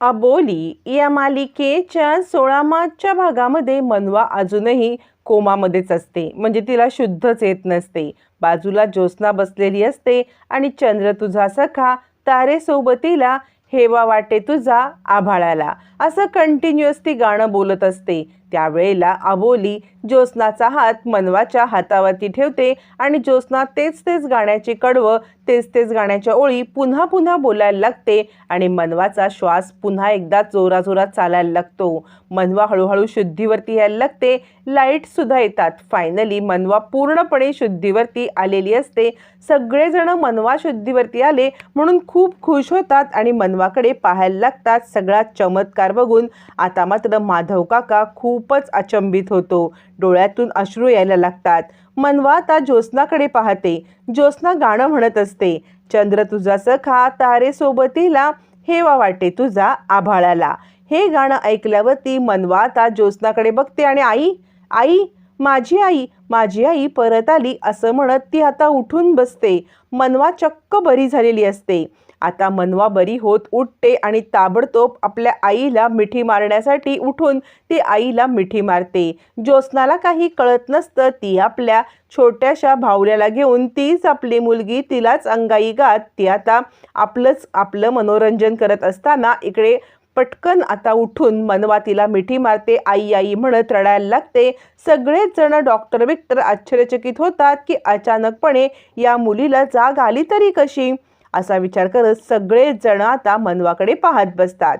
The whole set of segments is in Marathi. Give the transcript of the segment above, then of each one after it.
अबोली या मालिकेच्या सोळा मार्चच्या भागामध्ये मनवा अजूनही कोमामध्येच असते. म्हणजे तिला शुद्धच येत नसते. बाजूला ज्योत्स्ना बसलेली असते आणि चंद्र तुझा सखा तारेसोबतीला हेवा वाटे तुझा आभाळाला. असं कंटिन्युअस ती गाणं बोलत असते. त्यावेळेला अबोली ज्योत्स्नाचा हात मनवाच्या हातावरती ठेवते आणि ज्योत्स्ना तेच तेच गाण्याची कडवं तेच तेच गाण्याच्या ओळी पुन्हा पुन्हा बोलायला लागते आणि मनवाचा श्वास पुन्हा एकदा जोराजोरात चालायला लागतो. मनवा हळूहळू शुद्धीवरती यायला लागते. लाईटसुद्धा येतात. फायनली मनवा पूर्णपणे शुद्धीवरती आलेली असते. सगळेजण मनवा शुद्धीवरती आले म्हणून खूप खुश होतात आणि मनवा मनवाकडे पाहायला लागतात. सगळा चमत्कार बघून आता मात्र माधव काका खूपच अचंबित होतो. डोळ्यातून अश्रू यायला लागतात. मनवा आता ज्योत्स्नाकडे पाहते. ज्योत्स्ना गाणं म्हणत असते चंद्र तुझा सखा तारे सोबतीला हेवा वाटे तुझा आभाळाला. हे गाणं ऐकल्यावरती मनवा आता ज्योत्स्नाकडे बघते आणि आई आई माझी आई माझी आई परत आली असं म्हणत ती आता उठून बसते. मनवा चक्क बरी झालेली असते. आता मनवा बरी होत उठते आणि ताबडतोब आपल्या आईला मिठी मारण्यासाठी उठून ती आईला मिठी मारते. ज्योत्स्नाला काही कळत नसतं ती आपल्या छोट्याशा भावल्याला घेऊन तीच आपली मुलगी तिलाच अंगाई गात. ती आता आपलंच आपलं मनोरंजन करत असताना इकडे पटकन आता उठून मनवा तिला मिठी मारते. आई आई म्हणत रडायला लागते. सगळेच जण डॉक्टर विक्टर आश्चर्यचकित होतात की अचानकपणे या मुलीला जाग आली तरी कशी? असा विचार करत सगळेजण आता मनवाकडे पाहत बसतात.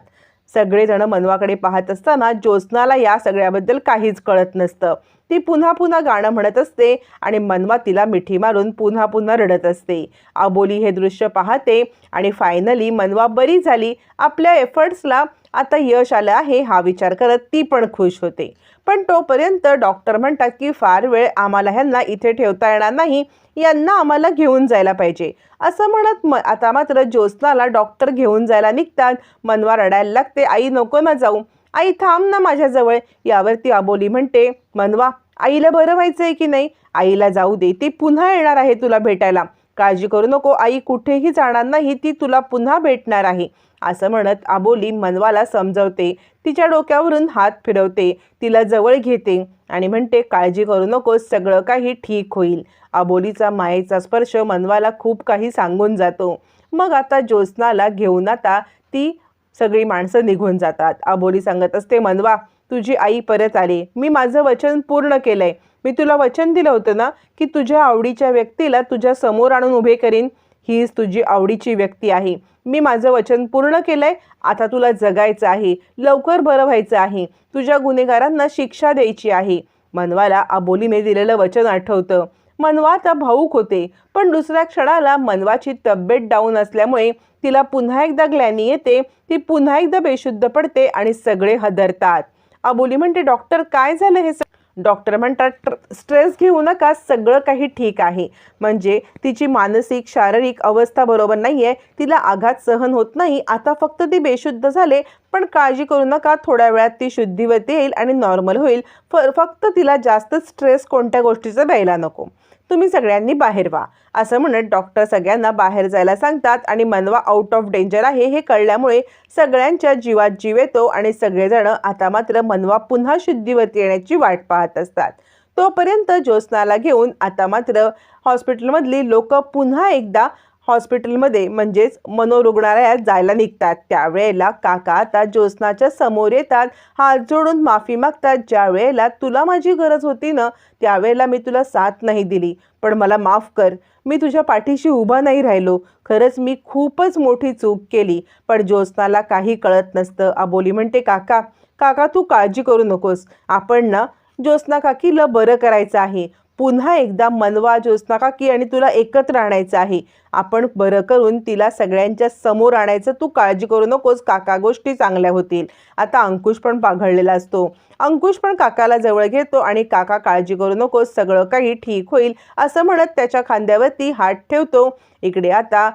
सगळेजण मनवाकडे पाहत असताना ज्योत्स्नाला या सगळ्याबद्दल काहीच कळत नसतं. ती पुन्हा पुन्हा गाणं म्हणत असते आणि मनवा तिला मिठी मारून पुन्हा पुन्हा रडत असते. आबोली हे दृश्य पाहते आणि फायनली मनवा बरी झाली. आपल्या एफर्ट्सला आता यश आलं आहे हा विचार करत ती पण खुश होते. पण तोपर्यंत डॉक्टर म्हणतात की फार वेळ आम्हाला ह्यांना इथे ठेवता येणार नाही यांना आम्हाला घेऊन जायला पाहिजे. असं म्हणत म आता मात्र ज्योत्स्नाला डॉक्टर घेऊन जायला निघतात. मनवा रडायला लागते आई नको ना जाऊ. आई थांब ना माझ्याजवळ. यावरती आबोली म्हणते मनवा आईला बरं व्हायचं आहे की नाही? आईला जाऊ दे ती पुन्हा येणार आहे तुला भेटायला. काळजी करू नको आई कुठेही जाणार नाही ती तुला पुन्हा भेटणार आहे. असं म्हणत आबोली मनवाला समजवते. तिच्या डोक्यावरून हात फिरवते. तिला जवळ घेते आणि म्हणते काळजी करू नकोस सगळं काही ठीक होईल. आबोलीचा मायेचा स्पर्श मनवाला खूप काही सांगून जातो. मग आता ज्योत्स्नाला घेऊन आता ती सगळी माणसं निघून जातात. आबोली सांगत असते मनवा तुझी आई परत आली. मी माझं वचन पूर्ण केलंय. मी तुला वचन दिलं होतं ना की तुझ्या आवडीच्या व्यक्तीला तुझ्या समोर आणून उभे करीन? हीच तुझी आवडीची व्यक्ती आहे. मी माझं वचन पूर्ण केलंय आता तुला जगायचं आहे. लवकर बरं व्हायचं आहे. तुझ्या गुन्हेगारांना शिक्षा द्यायची आहे. मनवाला आबोलीने दिलेलं वचन आठवतं. मनवा आता भाऊक होते पण दुसऱ्या क्षणाला मनवाची तब्येत डाऊन असल्यामुळे तिला पुन्हा एकदा ग्लॅनी येते ती पुन्हा एकदा बेशुद्ध पडते आणि सगळे हदरतात. अबोली म्हणते डॉक्टर काय झालं हे स-" डॉक्टर म्हणतात स्ट्रेस घेऊ नका सगळं काही ठीक आहे. म्हणजे तिची मानसिक शारीरिक अवस्था बरोबर नाही आहे तिला आघात सहन होत नाही आता फक्त ती बेशुद्ध झाले पण काळजी करू नका थोड्या वेळात ती शुद्धीवरती येईल आणि नॉर्मल होईल. फ फक्त तिला जास्त स्ट्रेस कोणत्या गोष्टीचा द्यायला नको. तुम्ही सगळ्यांनी बाहेर व्हा. असं म्हणत डॉक्टर सगळ्यांना बाहेर जायला सांगतात आणि मनवा आउट ऑफ डेंजर आहे हे कळल्यामुळे सगळ्यांच्या जीवात जीव येतो आणि सगळेजण आता मात्र मनवा पुन्हा शुद्धीवरती येण्याची वाट पाहत असतात. तोपर्यंत ज्योत्स्नाला घेऊन आता मात्र हॉस्पिटलमधली लोक पुन्हा एकदा हॉस्पिटलमध्ये म्हणजेच मनोरुग्णालयात जायला निघतात. त्यावेळेला काका आता ज्योत्स्नाच्या समोर येतात. हात जोडून माफी मागतात. ज्या वेळेला तुला माझी गरज होती ना त्यावेळेला मी तुला साथ नाही दिली. पण मला माफ कर. मी तुझ्या पाठीशी उभा नाही राहिलो. खरंच मी खूपच मोठी चूक केली. पण ज्योत्स्नाला काही कळत नसतं. आबोली म्हणते काका काका तू काळजी करू नकोस. आपण ना ज्योत्स्ना काकीला बरं करायचं आहे. पुन्हा एकदा मनवा ज्योत्स्ना काकी आणि तुला एकत्र आणायचं आहे. आपण बरं करून तिला सगळ्यांच्या समोर आणायचं. तू काळजी करू नकोस काका गोष्टी चांगल्या होतील. आता अंकुश पण पाघळलेला असतो. अंकुश पण काकाला जवळ घेतो आणि काका काळजी करू नकोस सगळं काही ठीक होईल असं म्हणत त्याच्या खांद्यावरती हात ठेवतो. इकडे आता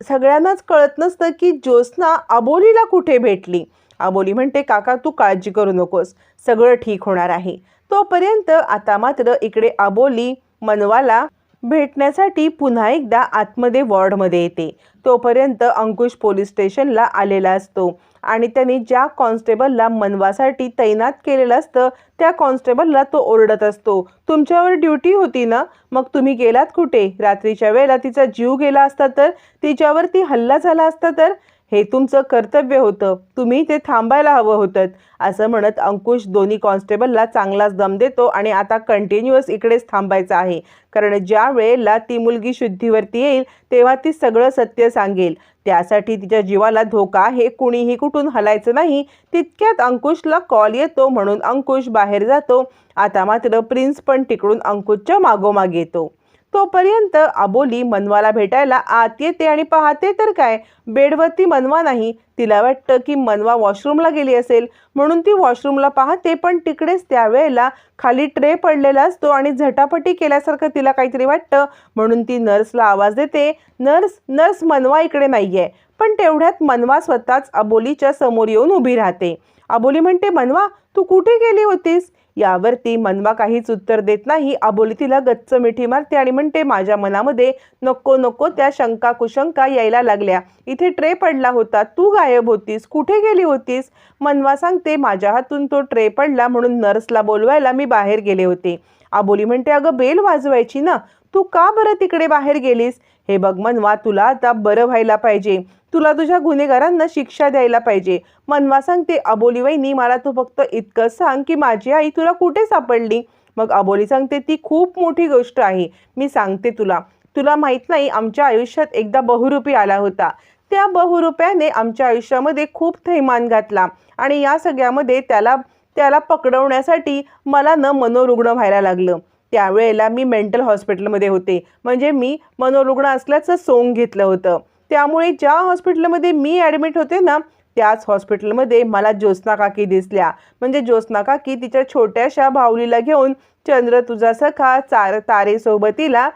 सगळ्यांनाच कळत नसतं की ज्योत्स्ना अबोलीला कुठे भेटली. अबोली म्हणते काका तू काळजी करू नकोस. सगळं ठीक होणार आहे. तोपर्यंत आता मात्र इकडे अबोली मनवाला भेटण्यासाठी पुन्हा एकदा आतमध्ये वॉर्डमध्ये येते. तोपर्यंत अंकुश पोलीस स्टेशनला आलेला असतो आणि त्याने ज्या कॉन्स्टेबलला मनवासाठी तैनात केलेलं असतं त्या कॉन्स्टेबलला तो ओरडत असतो. तुमच्यावर ड्युटी होती ना? मग तुम्ही गेलात कुठे? रात्रीच्या वेळेला तिचा जीव गेला असता तर? तिच्यावर ती हल्ला झाला असता तर? हे तुमचं कर्तव्य होतं. तुम्ही ते थांबायला हवं होतं. असं म्हणत अंकुश दोन्ही कॉन्स्टेबलला चांगलाच दम देतो आणि आता कंटिन्युअस इकडेच थांबायचं आहे. कारण ज्या वेळेला ती मुलगी शुद्धीवरती येईल तेव्हा ती सगळं सत्य सांगेल. त्यासाठी तिच्या जीवाला धोका आहे कुणीही कुठून हलायचं नाही. तितक्यात अंकुशला कॉल येतो म्हणून अंकुश बाहेर जातो. आता मात्र प्रिन्स पण तिकडून अंकुशच्या मागोमाग येतो. तोपर्यंत आबोली मनवाला भेटायला आत येते आणि पाहते तर काय? बेडवरती मनवा नाही. तिला वाटतं की मनवा वॉशरूमला गेली असेल. म्हणून ती वॉशरूमला पाहते पण तिकडेच त्यावेळेला खाली ट्रे पडलेला असतो आणि झटापटी केल्यासारखं तिला काहीतरी वाटतं. म्हणून ती नर्सला आवाज देते नर्स नर्स मनवा इकडे नाही आहे पण तेवढ्यात मनवा स्वतःच अबोलीच्या समोर येऊन उभी राहते. अबोली म्हणते मनवा तू कुठे गेली होतीस? यावरती मनवा काहीच उत्तर देत नाही. अबोली तिला गच्च मिठी मारते आणि म्हणते माझ्या मनामध्ये नको नको त्या शंका कुशंका यायला लागल्या. इथे ट्रे पडला होता. तू गायब होतीस. कुठे गेली होतीस? मनवा सांगते माझ्या हातून तो ट्रे पडला म्हणून नर्सला बोलवायला मी बाहेर गेले होते. आबोली म्हणते अगं बेल वाजवायची ना. तू का बरं तिकडे बाहेर गेलीस? हे बघ मनवा तुला आता बरं व्हायला पाहिजे. तुला तुझ्या गुन्हेगारांना शिक्षा द्यायला पाहिजे. मनवा सांगते अबोली वहिनी मला तू फक्त इतकं सांग की माझी आई तुला कुठे सापडली? मग अबोली सांगते ती खूप मोठी गोष्ट आहे. मी सांगते तुला. तुला माहीत नाही आमच्या आयुष्यात एकदा बहुरूपी आला होता. त्या बहुरूप्याने आमच्या आयुष्यामध्ये खूप थैमान घातला आणि या सगळ्यामध्ये त्याला त्याला पकडवण्यासाठी मला न मनोरुग्ण व्हायला लागलं. त्यावेळेला मी मेंटल हॉस्पिटलमध्ये होते. म्हणजे मी मनोरुग्ण असल्याचं सोंग घेतलं होतं. त्यामुळे ज्या हॉस्पिटलमध्ये मी ॲडमिट होते ना त्याच हॉस्पिटलमध्ये मला ज्योत्स्ना काकी दिसल्या. म्हणजे ज्योत्स्ना काकी तिच्या छोट्याशा भावलीला घेऊन चंद्र तुझा सखा चार तारेसोबतीला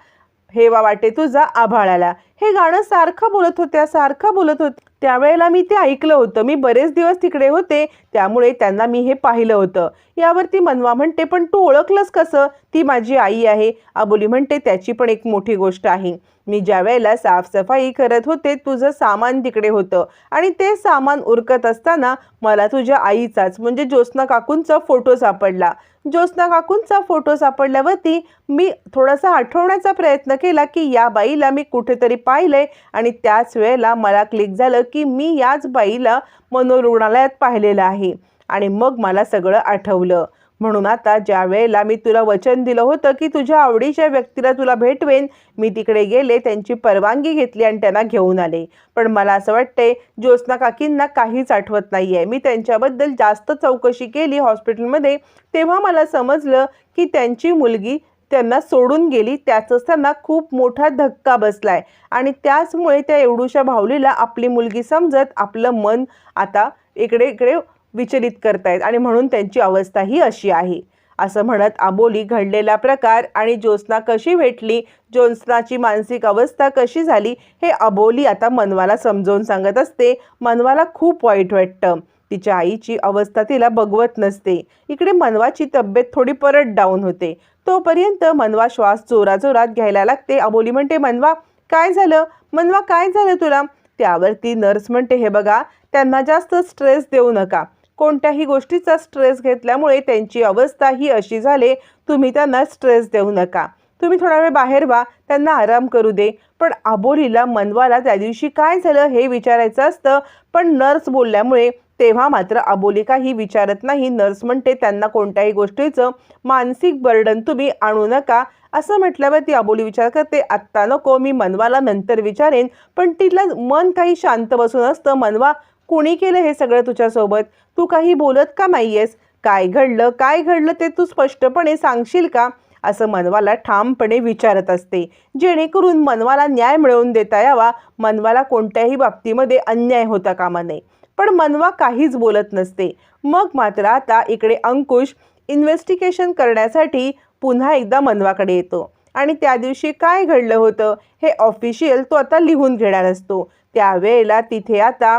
हेवा वाटे तुझा आभाळाला. हे गाणं सारखं बोलत होत्या सारखं बोलत होत. त्यावेळेला मी ते ऐकलं होतं. मी बरेच दिवस तिकडे होते त्यामुळे त्यांना मी हे पाहिलं होतं. यावरती मनवा म्हणते पण तू ओळखलंस कसं? ती माझी आई आहे. अबोली म्हणते त्याची पण एक मोठी गोष्ट आहे. मी ज्या वेळेला साफसफाई करत होते तुझं सामान तिकडे होतं. आणि ते सामान उरकत असताना मला तुझ्या आईचाच म्हणजे ज्योत्स्ना काकूंचा फोटो सापडला. ज्योत्स्ना काकूंचा फोटो सापडल्यावरती मी थोडासा आठवण्याचा प्रयत्न केला की या बाईला मी कुठेतरी पाहिलंय. आणि त्याच वेळेला मला क्लिक झालं की मी याच बाईला मनोरुग्णालयात पाहिलेलं आहे. आणि मग मला सगळं आठवलं. म्हणून आता ज्या वेळेला मी तुला वचन दिलं होतं की तुझ्या आवडीच्या व्यक्तीला तुला भेटवेन मी तिकडे गेले त्यांची परवानगी घेतली आणि त्यांना घेऊन आले. पण मला असं वाटतंय ज्योत्स्ना काकींना काहीच आठवत नाही आहे मी त्यांच्याबद्दल जास्त चौकशी केली हॉस्पिटलमध्ये तेव्हा मला समजलं की त्यांची मुलगी त्यांना सोडून गेली. त्याचंच त्यांना खूप मोठा धक्का बसलाय. आणि त्याचमुळे त्या एवढूशा भावलीला आपली मुलगी समजत आपलं मन आता इकडे इकडे विचलित करतायत आणि म्हणून त्यांची अवस्था ही अशी आहे. असं म्हणत आबोली घडलेला प्रकार आणि ज्योत्स्ना कशी भेटली ज्योत्स्नाची मानसिक अवस्था कशी झाली हे अबोली आता मनवाला समजावून सांगत असते. मनवाला खूप वाईट वाटतं. तिच्या आईची अवस्था तिला बघवत नसते. इकडे मनवाची तब्येत थोडी परत डाऊन होते. तोपर्यंत मनवा श्वास जोराजोरात घ्यायला लागते. अबोली म्हणते मनवा काय झालं? मनवा काय झालं तुला? त्यावरती नर्स म्हणते हे बघा त्यांना जास्त स्ट्रेस देऊ नका. कोणत्याही गोष्टीचा स्ट्रेस घेतल्यामुळे त्यांची अवस्था ही अशी झाली तुम्ही त्यांना स्ट्रेस देऊ नका. तुम्ही थोडा वेळ बाहेर व्हा त्यांना आराम करू दे. पण आबोलीला मनवाला त्या दिवशी काय झालं हे विचारायचं असतं. पण नर्स बोलल्यामुळे तेव्हा मात्र अबोली काही विचारत नाही. नर्स म्हणते त्यांना कोणत्याही गोष्टीचं मानसिक बर्डन तुम्ही आणू नका. असं म्हटल्यावर ती अबोली विचार करते आत्ता नको मी मनवाला नंतर विचारेन. पण तिला मन काही शांत बसून असतं मनवा कुणी केलं हे सगळं तुझ्यासोबत? तू काही बोलत का नाहीयेस? काय घडलं? काय घडलं ते तू स्पष्टपणे सांगशील का? असं मनवाला ठामपणे विचारत असते. जेणेकरून मनवाला न्याय मिळवून देता यावा. मनवाला कोणत्याही बाबतीमध्ये अन्याय होता कामा नये. पण मनवा काहीच बोलत नसते. मग मात्र आता इकडे अंकुश इन्व्हेस्टिगेशन करण्यासाठी पुन्हा एकदा मनवाकडे येतो. आणि त्या दिवशी काय घडलं होतं हे ऑफिशियल तो आता लिहून घेणार असतो. त्यावेळेला तिथे आता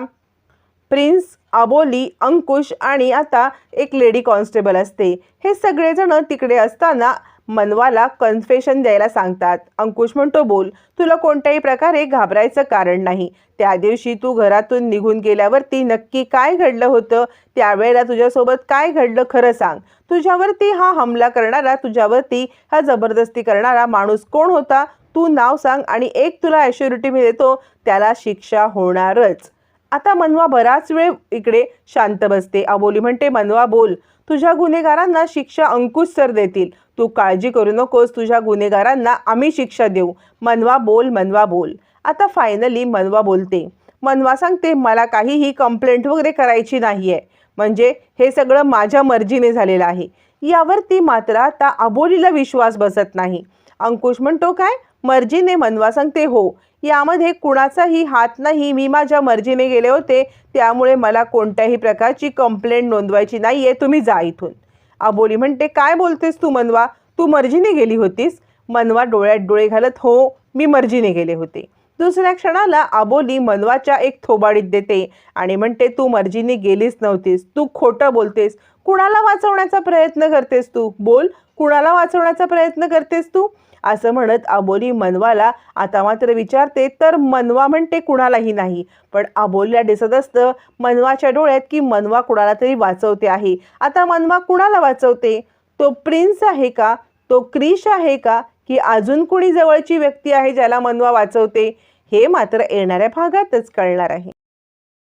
प्रिन्स अबोली अंकुश आणि आता एक लेडी कॉन्स्टेबल असते. हे सगळेजण तिकडे असताना मनवाला कन्फेशन द्यायला सांगतात. अंकुश म्हणतो बोल तुला कोणत्याही प्रकारे घाबरायचं कारण नाही. त्या दिवशी तू घरातून निघून गेल्यावरती नक्की काय घडलं होतं? त्यावेळेला तुझ्यासोबत काय घडलं खरं सांग. तुझ्यावरती हा हमला करणारा तुझ्यावरती हा जबरदस्ती करणारा माणूस कोण होता? तू नाव सांग आणि एक तुला ॲश्युरिटी मी देतो त्याला शिक्षा होणारच. आता मनवा बराच वेळ इकडे शांत बसते. अबोली म्हणते मनवा बोल. तुझ्या गुन्हेगारांना शिक्षा अंकुश सर देतील. तू काळजी करू नकोस. तुझ्या गुन्हेगारांना आम्ही शिक्षा देऊ. मनवा बोल मनवा बोल. आता फायनली मनवा बोलते. मनवा सांगते मला काहीही कंप्लेंट वगैरे करायची नाही आहे म्हणजे हे सगळं माझ्या मर्जीने झालेलं आहे. यावरती मात्र आता अबोलीला विश्वास बसत नाही. अंकुश म्हणतो काय? मर्जीने. मनवा सांगते हो. यामध्ये कुणाचाही हात नाही मी माझ्या मर्जीने गेले होते त्यामुळे मला कोणत्याही प्रकारची कंप्लेंट नोंदवायची नाही आहे तुम्ही जा इथून. अबोली म्हणते काय बोलतेस तू मनवा? तू मर्जीने गेली होतीस. मनवा डोळ्यात डोळे घालत हो मी मर्जीने गेले होते. दुसऱ्या क्षणाला आबोली मनवाच्या एक थोबाडीत देते आणि म्हणते तू मर्जीने गेलीच नव्हतीस तू खोटं बोलतेस. कुणाला वाचवण्याचा प्रयत्न करतेस तू? बोल कुणाला वाचवण्याचा प्रयत्न करतेस तू? असं म्हणत आबोली मनवाला आता मात्र विचारते तर मनवा म्हणते कुणालाही नाही. पण आबोलीला दिसत असतं मनवाच्या डोळ्यात की मनवा कुणाला तरी वाचवते आहे. आता मनवा कुणाला वाचवते? तो प्रिन्स आहे का? तो क्रिश आहे का? की अजून कुणी जवळची व्यक्ती आहे ज्याला मनवा वाचवते? हे मात्र येणाऱ्या भागातच कळणार आहे.